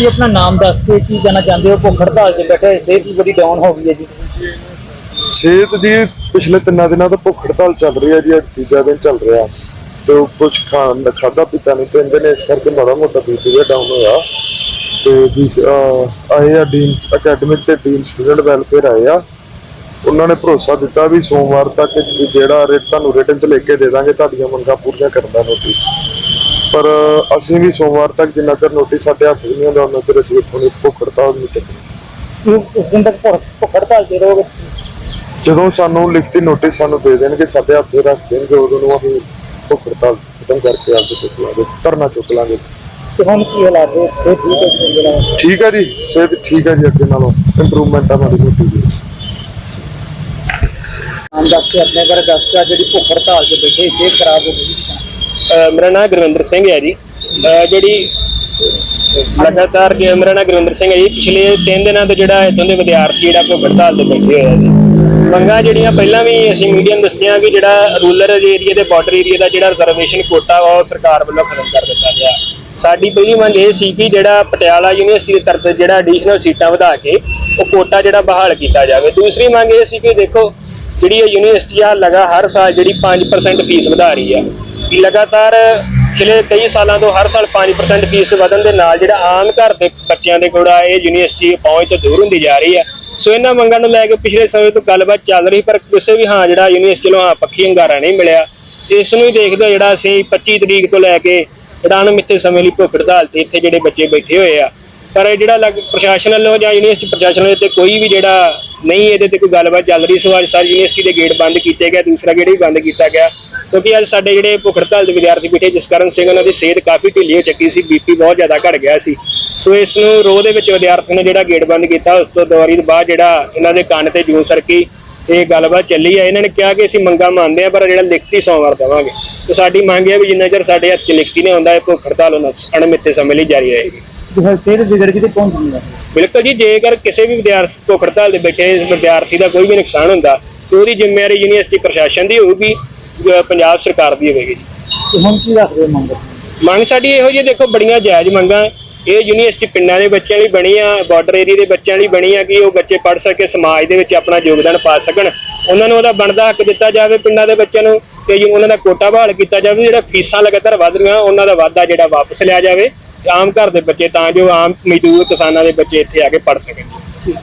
ਭਾਈ ਆਪਣਾ ਨਾਮ ਦੱਸ ਕੇ ਕੀ ਕਹਿਣਾ ਚਾਹੁੰਦੇ ਹੋ? ਭੁੱਖ ਹੜਤਾਲ 'ਤੇ ਬੈਠੇ ਸਿਹਤ ਵੀ ਬੜੀ ਡਾਊਨ ਹੋ ਗਈ ਹੈ ਜੀ। ਸਿਹਤ ਜੀ, ਪਿਛਲੇ ਤਿੰਨਾਂ ਦਿਨਾਂ ਤੋਂ ਭੁੱਖ ਹੜਤਾਲ ਚੱਲ ਰਹੀ ਹੈ ਜੀ, ਅੱਜ ਤੀਜਾ ਦਿਨ ਚੱਲ ਰਿਹਾ। ਤੇ ਕੁਝ ਖਾਣ ਖਾਦਾ ਪੀਤਾ ਨਹੀਂ ਤੇ ਨੇ ਇਸ ਕਰਕੇ ਮਾੜਾ ਮੋਟਾ ਬੀਪੀ ਜਿਹਾ ਡਾਊਨ ਹੋਇਆ। ਤੇ ਵੀ ਆਏ ਆ ਡੀਨ ਅਕੈਡਮਿਕ ਤੇ ਡੀਨ ਸਟੂਡੈਂਟ ਵੈਲਫੇਅਰ ਆਏ ਆ। ਉਹਨਾਂ ਨੇ ਭਰੋਸਾ ਦਿੱਤਾ ਵੀ ਸੋਮਵਾਰ ਤੱਕ ਜਿਹੜਾ ਰੇਟ ਤੁਹਾਨੂੰ ਰਿਟਨ ਚ ਲਿਖ ਕੇ ਦੇ ਦਾਂਗੇ, ਤੁਹਾਡੀਆਂ ਮੰਗਾਂ ਪੂਰੀਆਂ ਕਰਨ ਦਾ ਨੋਟਿਸ ਪਰ ਅਸੀਂ ਵੀ ਸੋਮਵਾਰ ਤੱਕ ਜਿੰਨਾ ਚਿਰ ਨੋਟਿਸ ਸਾਡੇ ਹੱਥ ਨਹੀਂ ਆਉਂਦਾ ਉਹਨਾਂ ਚਿਰ ਅਸੀਂ ਇੱਥੋਂ ਦੀ ਭੁੱਖ ਹੜਤਾਲ ਨਹੀਂ ਚੱਕਣੀ ਉਸ ਦਿਨ ਤੱਕ ਭੁੱਖ ਭੁੱਖ ਹੜਤਾਲ 'ਤੇ ਰਹੋਗੇ? ਜਦੋਂ ਸਾਨੂੰ ਲਿਖਤੀ ਨੋਟਿਸ ਸਾਨੂੰ ਦੇ ਦੇਣਗੇ ਸਾਡੇ ਹੱਥ ਰੱਖ ਦੇਣਗੇ ਉਦੋਂ ਨੂੰ ਅਸੀਂ ਭੁੱਖ ਹੜਤਾਲ ਖਤਮ ਕਰਕੇ ਆਪਦੇ ਚੁੱਕ ਲਾਂਗੇ ਧਰਨਾ ਚੁੱਕ ਲਾਂਗੇ। ਤੇ ਹੁਣ ਕੀ ਹਾਲਾਤ ਹੈ ਸਿਹਤ ਠੀਕ ਹੈ ਜੀ ਜਿਹੜਾ? ਠੀਕ ਹੈ ਜੀ ਸਿਹਤ ਠੀਕ ਹੈ ਜੀ ਅੱਗੇ ਨਾਲੋਂ। ਇੰਪਰੂਵਮੈਂਟ ਆ ਮਾੜੀ ਮੋਟੀ ਜੀ। ਨਾਮ ਦੱਸ ਕੇ ਆਪਣੇ ਬਾਰੇ ਦੱਸ ਕੇ ਜਿਹੜੀ ਭੁੱਖ ਹੜਤਾਲ 'ਤੇ ਬੈਠੇ ਸਿਹਤ ਖਰਾਬ ਹੋ ਗਈ। ਮੇਰਾ ਨਾਮ ਗੁਰਵਿੰਦਰ ਸਿੰਘ ਹੈ ਜੀ। ਜਿਹੜੀ ਲਗਾਤਾਰ ਕਿ ਮੇਰਾ ਨਾਮ ਗੁਰਵਿੰਦਰ ਸਿੰਘ ਹੈ ਜੀ। ਪਿਛਲੇ 3 ਦਿਨਾਂ ਤੋਂ ਜਿਹੜਾ ਇੱਥੋਂ ਦੇ ਵਿਦਿਆਰਥੀ ਜਿਹੜਾ ਭੁੱਖ ਹੜਤਾਲ ਤੇ ਬੈਠੇ ਹੋਏ ਆ ਜੀ। ਮੰਗਾਂ ਜਿਹੜੀਆਂ ਪਹਿਲਾਂ ਵੀ ਅਸੀਂ ਮੀਡੀਆ ਨੂੰ ਦੱਸੀਆਂ ਵੀ ਜਿਹੜਾ ਰੂਰਲ ਏਰੀਆ ਤੇ ਬਾਰਡਰ ਏਰੀਆ ਦਾ ਜਿਹੜਾ ਰਿਜ਼ਰਵੇਸ਼ਨ ਕੋਟਾ ਵਾ, ਉਹ ਸਰਕਾਰ ਵੱਲੋਂ ਖਤਮ ਕਰ ਦਿੱਤਾ ਗਿਆ। ਸਾਡੀ ਪਹਿਲੀ ਮੰਗ ਇਹ ਸੀ ਕਿ ਜਿਹੜਾ ਪਟਿਆਲਾ ਯੂਨੀਵਰਸਿਟੀ ਦੇ ਤਰਫ ਜਿਹੜਾ ਐਡੀਸ਼ਨਲ ਸੀਟਾਂ ਵਧਾ ਕੇ ਉਹ ਕੋਟਾ ਜਿਹੜਾ ਬਹਾਲ ਕੀਤਾ ਜਾਵੇ। ਦੂਸਰੀ ਮੰਗ ਇਹ ਸੀ ਕਿ ਦੇਖੋ, ਜਿਹੜੀ ਇਹ ਯੂਨੀਵਰਸਿਟੀ ਆ ਲਗਾ ਹਰ ਸਾਲ ਜਿਹੜੀ 5% ਫੀਸ ਵਧਾ ਰਹੀ ਆ। ਕਿ ਲਗਾਤਾਰ ਪਿਛਲੇ ਕਈ ਸਾਲਾਂ ਤੋਂ ਹਰ ਸਾਲ 5% ਫੀਸ ਵਧਣ ਦੇ ਨਾਲ ਜਿਹੜਾ ਆਮ ਘਰ ਦੇ ਬੱਚਿਆਂ ਦੇ ਕੋਲ ਆ, ਇਹ ਯੂਨੀਵਰਸਿਟੀ ਪਹੁੰਚ ਤੋਂ ਦੂਰ ਹੁੰਦੀ ਜਾ ਰਹੀ ਹੈ। ਸੋ ਇਹਨਾਂ ਮੰਗਾਂ ਨੂੰ ਲੈ ਕੇ ਪਿਛਲੇ ਸਮੇਂ ਤੋਂ ਗੱਲਬਾਤ ਚੱਲ ਰਹੀ, ਪਰ ਕਿਸੇ ਵੀ ਹਾਂ ਜਿਹੜਾ ਯੂਨੀਵਰਸਿਟੀ ਨੂੰ ਹਾਂ ਪੱਖੀ ਹੰਗਾਰਾ ਨਹੀਂ ਮਿਲਿਆ। ਇਸ ਨੂੰ ਹੀ ਦੇਖਦੇ ਹੋਏ ਜਿਹੜਾ ਅਸੀਂ 25 ਤਰੀਕ ਤੋਂ ਲੈ ਕੇ ਜਿਹੜਾ ਅਣਮਿੱਥੇ ਸਮੇਂ ਲਈ ਭੁੱਖ ਹੜਤਾਲ ਤੇ ਇੱਥੇ ਜਿਹੜੇ ਬੱਚੇ ਬੈਠੇ ਹੋਏ ਆ। ਪਰ ਇਹ ਜਿਹੜਾ ਲੱਗ ਪ੍ਰਸ਼ਾਸਨ ਵੱਲੋਂ ਜਾਂ ਯੂਨੀਵਰਸਿਟੀ ਪ੍ਰਸ਼ਾਸਨ ਵੱਲੋਂ ਤੇ ਕੋਈ ਵੀ ਜਿਹੜਾ ਨਹੀਂ, ਇਹਦੇ ਤੇ ਕੋਈ ਗੱਲਬਾਤ ਚੱਲ ਰਹੀ ਸੋ ਅੱਜ ਸਾਰੀ ਯੂਨੀਵਰਸਿਟੀ ਦੇ ਗੇਟ ਬੰਦ ਕੀਤੇ ਗਏ, ਦੂਸਰਾ ਗੇਟ ਵੀ ਬੰਦ ਕੀਤਾ ਗਿਆ। ਕਿਉਂਕਿ ਅੱਜ ਸਾਡੇ ਜਿਹੜੇ ਭੁੱਖ ਦੇ ਵਿਦਿਆਰਥੀ ਬੈਠੇ, ਜਸਕਰਨ ਸਿੰਘ ਉਹਨਾਂ ਦੀ ਸਿਹਤ ਕਾਫੀ ਢਿੱਲੀ ਹੋ ਚੱਕੀ ਸੀ, ਬੀਪੀ ਬਹੁਤ ਜ਼ਿਆਦਾ ਘਟ ਗਿਆ ਸੀ। ਸੋ ਇਸ ਨੂੰ ਰੋਹ ਦੇ ਵਿੱਚ ਵਿਦਿਆਰਥੀਆਂ ਨੇ ਜਿਹੜਾ ਗੇਟ ਬੰਦ ਕੀਤਾ, ਉਸ ਤੋਂ ਦਵਾਰੀ ਤੋਂ ਬਾਅਦ ਜਿਹੜਾ ਇਹਨਾਂ ਦੇ ਕੰਨ ਤੇ ਜੂੰ ਸਰਕੀ, ਇਹ ਗੱਲਬਾਤ ਚੱਲੀ ਹੈ। ਇਹਨਾਂ ਨੇ ਕਿਹਾ ਕਿ ਅਸੀਂ ਮੰਗਾਂ ਮੰਨਦੇ ਆ ਪਰ ਜਿਹੜਾ ਲਿਖਤੀ ਸੋਮਵਾਰ ਦੇਵਾਂਗੇ। ਤੇ ਸਾਡੀ ਮੰਗ ਹੈ ਵੀ ਜਿੰਨਾ ਚਿਰ ਸਾਡੇ ਹੱਥ 'ਚ ਲਿਖਤੀ ਨਹੀਂ ਹੁੰਦਾ ਇਹ ਭੁੱਖ ਹੜਤਾਲ ਉਹਨਾਂ ਅਣਮਿੱਥੇ ਸਮੇਂ ਲਈ ਜਾਰੀ ਰਹੇਗੀ। ਜੇ ਸਿਹਤ ਵਿਗੜ ਗਈ ਤੇ ਪਹੁੰਚ ਹੈ। ਬਿਲਕੁਲ ਜੀ ਜੇਕਰ ਕਿਸੇ ਵੀ ਵਿਦਿਆਰਥੀ ਭੁੱਖ ਹੜਤਾਲ ਦੇ ਬੈਠੇ ਵਿਦਿਆਰਥੀ ਦਾ ਕੋਈ ਵੀ ਨੁਕਸਾਨ ਹੁੰਦਾ ਤੇ ਉਹਦੀ ਜ਼ਿੰਮੇਵਾਰੀ ਯੂਨੀਵਰਸਿਟੀ ਪ੍ਰਸ਼ਾਸਨ ਦੀ ਹੋਊਗੀ ਪੰਜਾਬ ਸਰਕਾਰ ਦੀ ਹੋਵੇਗੀ ਜੀ। ਤੇ ਹੁਣ ਕੀ ਰੱਖਦੇ ਮੰਗ? ਮੰਗ ਸਾਡੀ ਇਹੋ ਜਿਹੀ ਦੇਖੋ ਬੜੀਆਂ ਜਾਇਜ਼ ਮੰਗਾਂ। ਇਹ ਯੂਨੀਵਰਸਿਟੀ ਪਿੰਡਾਂ ਦੇ ਬੱਚਿਆਂ ਲਈ ਬਣੀ ਆ ਬਾਰਡਰ ਏਰੀਆ ਦੇ ਬੱਚਿਆਂ ਲਈ ਬਣੀ ਆ ਕਿ ਉਹ ਬੱਚੇ ਪੜ੍ਹ ਸਕੇ ਸਮਾਜ ਦੇ ਵਿੱਚ ਆਪਣਾ ਯੋਗਦਾਨ ਪਾ ਸਕਣ। ਉਹਨਾਂ ਨੂੰ ਉਹਦਾ ਬਣਦਾ ਹੱਕ ਦਿੱਤਾ ਜਾਵੇ ਪਿੰਡਾਂ ਦੇ ਬੱਚਿਆਂ ਨੂੰ ਤੇ ਜੀ ਉਹਨਾਂ ਦਾ ਕੋਟਾ ਬਹਾਲ ਕੀਤਾ ਜਾਵੇ ਜਿਹੜਾ ਫੀਸਾਂ ਲਗਾਤਾਰ ਵਧ ਰਹੀਆਂ ਉਹਨਾਂ ਦਾ ਵਾਧਾ ਜਿਹੜਾ ਵਾਪਸ ਲਿਆ ਜਾਵੇ। ਆਮ ਘਰ ਦੇ ਬੱਚੇ ਤਾਂ ਜੋ ਆਮ ਮਜ਼ਦੂਰ ਕਿਸਾਨਾਂ ਦੇ ਬੱਚੇ ਇੱਥੇ ਆ ਕੇ ਪੜ੍ਹ ਸਕਣ। ਜੀ।